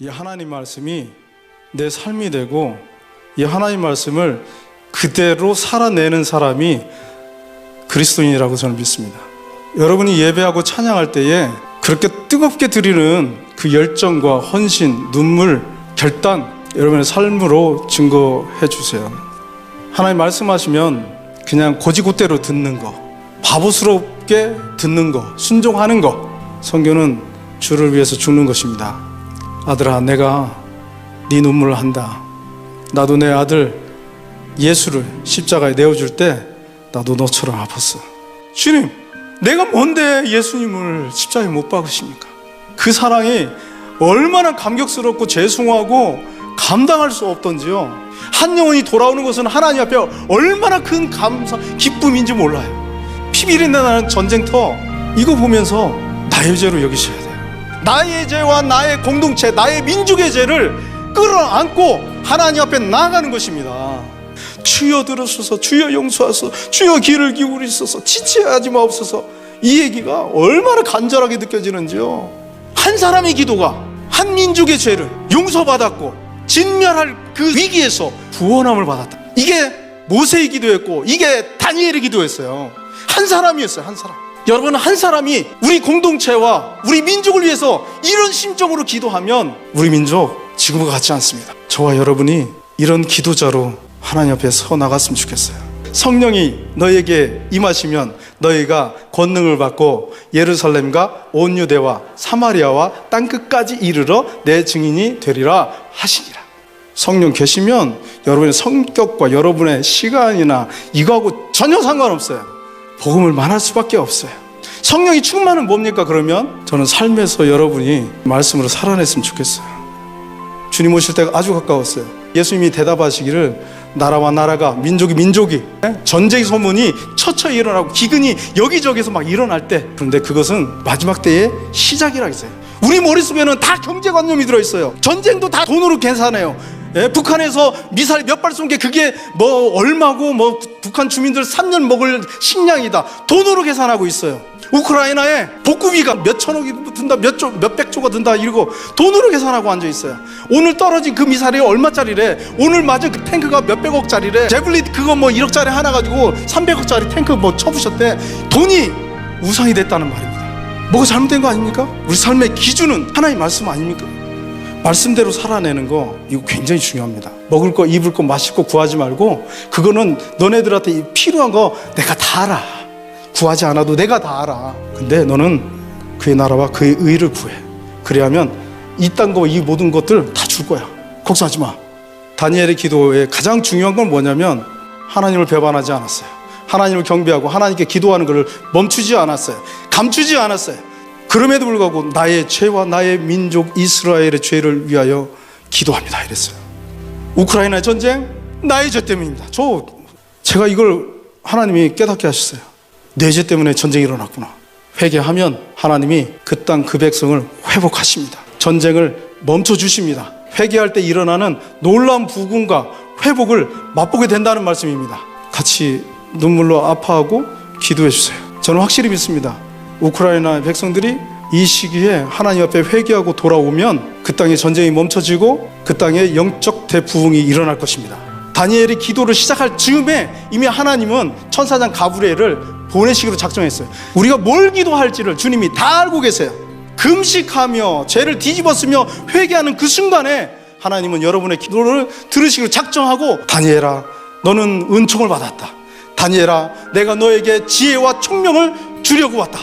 이 하나님 말씀이 내 삶이 되고 이 하나님 말씀을 그대로 살아내는 사람이 그리스도인이라고 저는 믿습니다. 여러분이 예배하고 찬양할 때에 그렇게 뜨겁게 드리는 그 열정과 헌신, 눈물, 결단 여러분의 삶으로 증거해 주세요. 하나님 말씀하시면 그냥 고지고대로 듣는 거, 바보스럽게 듣는 거, 순종하는 거. 성경은 주를 위해서 죽는 것입니다. 아들아, 내가 네 눈물을 한다. 나도 내 아들 예수를 십자가에 내어줄 때 나도 너처럼 아팠어. 주님, 내가 뭔데 예수님을 십자가에 못 박으십니까? 그 사랑이 얼마나 감격스럽고 죄송하고 감당할 수 없던지요. 한 영혼이 돌아오는 것은 하나님 앞에 얼마나 큰 감사, 기쁨인지 몰라요. 피비린내 나는 전쟁터 이거 보면서 나의 죄로 여기셔야 돼요. 나의 죄와 나의 공동체, 나의 민족의 죄를 끌어안고 하나님 앞에 나아가는 것입니다. 주여 들으소서, 주여 용서하소서, 주여 귀를 기울이소서, 지체하지 마옵소서. 이 얘기가 얼마나 간절하게 느껴지는지요. 한 사람의 기도가 한 민족의 죄를 용서받았고 진멸할 그 위기에서 구원함을 받았다. 이게 모세의 기도였고 이게 다니엘의 기도였어요. 한 사람이었어요, 한 사람. 여러분 한 사람이 우리 공동체와 우리 민족을 위해서 이런 심정으로 기도하면 우리 민족 지금과 같지 않습니다. 저와 여러분이 이런 기도자로 하나님 앞에 서 나갔으면 좋겠어요. 성령이 너에게 임하시면 너희가 권능을 받고 예루살렘과 온 유대와 사마리아와 땅 끝까지 이르러 내 증인이 되리라 하시니라. 성령 계시면 여러분의 성격과 여러분의 시간이나 이거하고 전혀 상관없어요. 복음을 말할 수밖에 없어요. 성령이 충만은 뭡니까 그러면 저는 삶에서 여러분이 말씀으로 살아냈으면 좋겠어요. 주님 오실 때가 아주 가까웠어요. 예수님이 대답하시기를 나라와 나라가 민족이 민족이 예? 전쟁 소문이 처처 일어나고 기근이 여기저기서 막 일어날 때 그런데 그것은 마지막 때의 시작이라 했어요. 우리 머릿속에는 다 경제관념이 들어있어요. 전쟁도 다 돈으로 계산해요. 예? 북한에서 미사일 몇 발 쏜 게 그게 뭐 얼마고 뭐 북한 주민들 3년 먹을 식량이다. 돈으로 계산하고 있어요. 우크라이나에 복구비가 몇 천억이 든다, 몇 조, 몇백 조가 든다, 이러고 돈으로 계산하고 앉아 있어요. 오늘 떨어진 그 미사일이 얼마짜리래? 오늘 맞은 그 탱크가 몇백억짜리래? 제블릿 그거 뭐 1억짜리 하나 가지고 300억짜리 탱크 뭐 쳐부셨대. 돈이 우상이 됐다는 말입니다. 뭐가 잘못된 거 아닙니까? 우리 삶의 기준은 하나님 말씀 아닙니까? 말씀대로 살아내는 거 이거 굉장히 중요합니다. 먹을 거, 입을 거, 마실 거 구하지 말고 그거는 너네들한테 필요한 거 내가 다 알아. 구하지 않아도 내가 다 알아. 근데 너는 그의 나라와 그의 의를 구해. 그래야면 이딴 거, 이 모든 것들 다 줄 거야. 걱정하지 마. 다니엘의 기도에 가장 중요한 건 뭐냐면 하나님을 배반하지 않았어요. 하나님을 경배하고 하나님께 기도하는 것을 멈추지 않았어요. 감추지 않았어요. 그럼에도 불구하고 나의 죄와 나의 민족 이스라엘의 죄를 위하여 기도합니다. 이랬어요. 우크라이나 전쟁 나의 죄 때문입니다. 저 제가 이걸 하나님이 깨닫게 하셨어요. 내 죄 때문에 전쟁이 일어났구나. 회개하면 하나님이 그 땅 그 백성을 회복하십니다. 전쟁을 멈춰 주십니다. 회개할 때 일어나는 놀라운 부흥과 회복을 맛보게 된다는 말씀입니다. 같이 눈물로 아파하고 기도해 주세요. 저는 확실히 믿습니다. 우크라이나 백성들이 이 시기에 하나님 앞에 회개하고 돌아오면 그 땅의 전쟁이 멈춰지고 그 땅에 영적 대부흥이 일어날 것입니다. 다니엘이 기도를 시작할 즈음에 이미 하나님은 천사장 가브리엘을 보내시기로 작정했어요. 우리가 뭘 기도할지를 주님이 다 알고 계세요. 금식하며 죄를 뒤집었으며 회개하는 그 순간에 하나님은 여러분의 기도를 들으시기로 작정하고 다니엘아 너는 은총을 받았다. 다니엘아 내가 너에게 지혜와 총명을 주려고 왔다.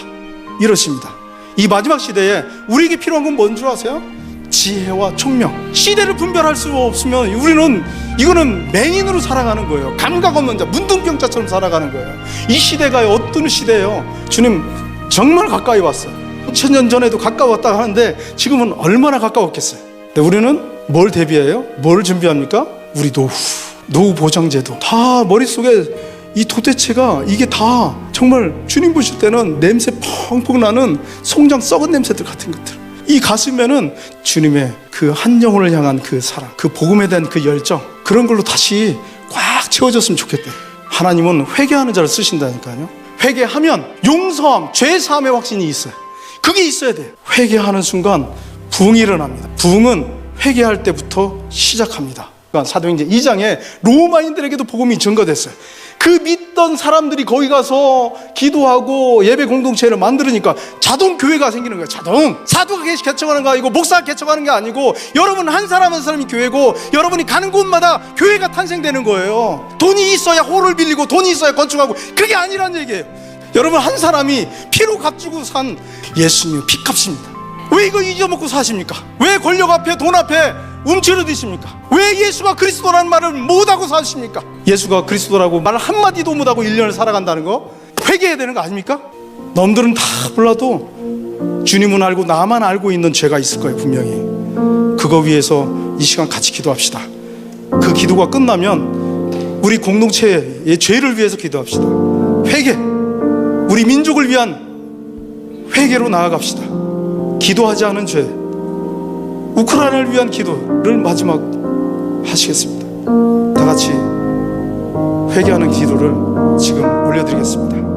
이러십니다. 이 마지막 시대에 우리에게 필요한 건 뭔 줄 아세요? 지혜와 총명. 시대를 분별할 수 없으면 우리는 이거는 맹인으로 살아가는 거예요. 감각 없는 자, 문둥병자처럼 살아가는 거예요. 이 시대가 어떤 시대예요? 주님 정말 가까이 왔어요. 천년 전에도 가까웠다 하는데 지금은 얼마나 가까웠겠어요? 근데 우리는 뭘 대비해요? 뭘 준비합니까? 우리 노후, 노후 보장제도 다 머릿속에 이 도대체가 이게 다 정말 주님 보실 때는 냄새 펑펑 나는 송장 썩은 냄새들 같은 것들. 이 가슴에는 주님의 그 한 영혼을 향한 그 사랑, 그 복음에 대한 그 열정 그런 걸로 다시 꽉 채워졌으면 좋겠대. 하나님은 회개하는 자를 쓰신다니까요. 회개하면 용서함, 죄 사함의 확신이 있어요. 그게 있어야 돼요. 회개하는 순간 부흥이 일어납니다. 부흥은 회개할 때부터 시작합니다. 그러니까 사도행전 2장에 로마인들에게도 복음이 증거됐어요. 그 믿던 사람들이 거기 가서 기도하고 예배 공동체를 만들으니까 자동 교회가 생기는 거예요. 자동. 사도가 개- 개척하는 거 아니고 목사가 개척하는 게 아니고 여러분 한 사람 한 사람이 교회고 여러분이 가는 곳마다 교회가 탄생되는 거예요. 돈이 있어야 홀을 빌리고 돈이 있어야 건축하고 그게 아니란 얘기예요. 여러분 한 사람이 피로 값주고 산 예수님 피값입니다. 왜 이거 잊어먹고 사십니까? 왜 권력 앞에 돈 앞에 움츠러드십니까? 왜 예수가 그리스도라는 말을 못하고 사십니까? 예수가 그리스도라고 말 한마디도 못하고 1년을 살아간다는 거 회개해야 되는 거 아닙니까? 넘들은 다 몰라도 주님은 알고 나만 알고 있는 죄가 있을 거예요 분명히 그거 위해서 이 시간 같이 기도합시다 그 기도가 끝나면 우리 공동체의 죄를 위해서 기도합시다 회개 우리 민족을 위한 회개로 나아갑시다 기도하지 않은 죄 우크라이나를 위한 기도를 마지막 하시겠습니다. 다 같이 회개하는 기도를 지금 올려드리겠습니다.